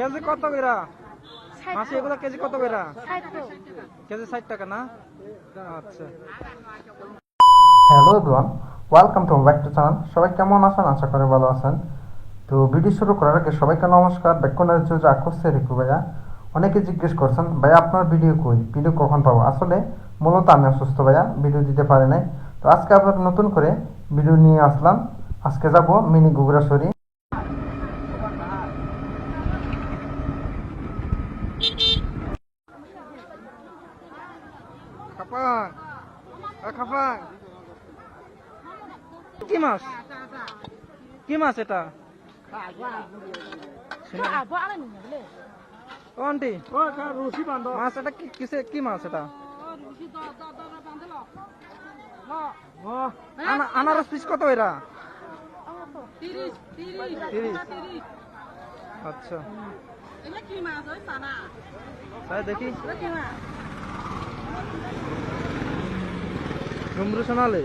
KG কত কইরা? মাসি এগুলো কেজি কত কইরা? কেজি ষাট টাকা না? আচ্ছা। Hello everyone welcome to back to channel সবাই কেমন আছেন? আশা করি ভালো আছেন। তো ভিডিও শুরু করার আগে সবাইকে নমস্কার। বেক্ষণের যে যা করছে রিকু ভাইয়া অনেকে জিজ্ঞেস করছেন ভাইয়া আপনার ভিডিও কই? ভিডিও কখন পাবো? আসলে মূলত আমি অসুস্থ ভাইয়া ভিডিও দিতে পারি নাই। তো আজকে আবার নতুন করে ভিডিও নিয়ে আসলাম। আজকে যাব মিনি গুগরাসরি খাপাং খাপাং কি মাছ? কি মাছ এটা? ও আন্টি। মাছ এটা কি কিসে কি মাছ এটা? আনা- আনারস পিস কত এরা আচ্ছা। দেখি এগুলো কি মাছ ডুমরু সোনালে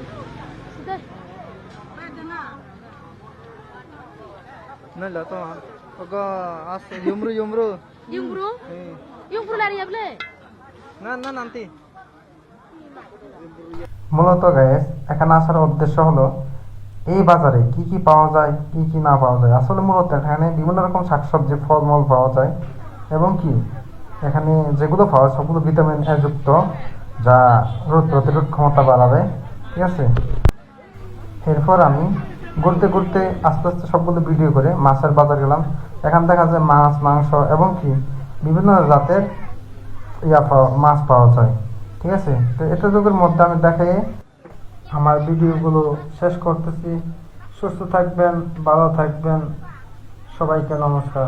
না না না মূলত গায়েস এখানে আসার উদ্দেশ্য হলো এই বাজারে কি কি পাওয়া যায় কি কি না পাওয়া যায়। আসলে মূলত এখানে বিভিন্ন রকম শাকসবজি ফলমূল পাওয়া যায়। এবং কি? এখানে যেগুলো পাওয়া যায় সবগুলো ভিটামিন এ যুক্ত। যা রোগ প্রতিরোধ ক্ষমতা বাড়াবে, ঠিক আছে? এরপর আমি ঘুরতে ঘুরতে আস্তে আস্তে সবগুলো ভিডিও করে মাছের বাজার গেলাম। এখান দেখা যায় মাছ, মাংস এবং কি বিভিন্ন জাতের ইয়া পাওয়া, মাছ পাওয়া যায়, ঠিক আছে? তো এটা যুগের মধ্যে আমি দেখে আমার ভিডিওগুলো শেষ করতেছি। সুস্থ থাকবেন, ভালো থাকবেন। সবাইকে নমস্কার।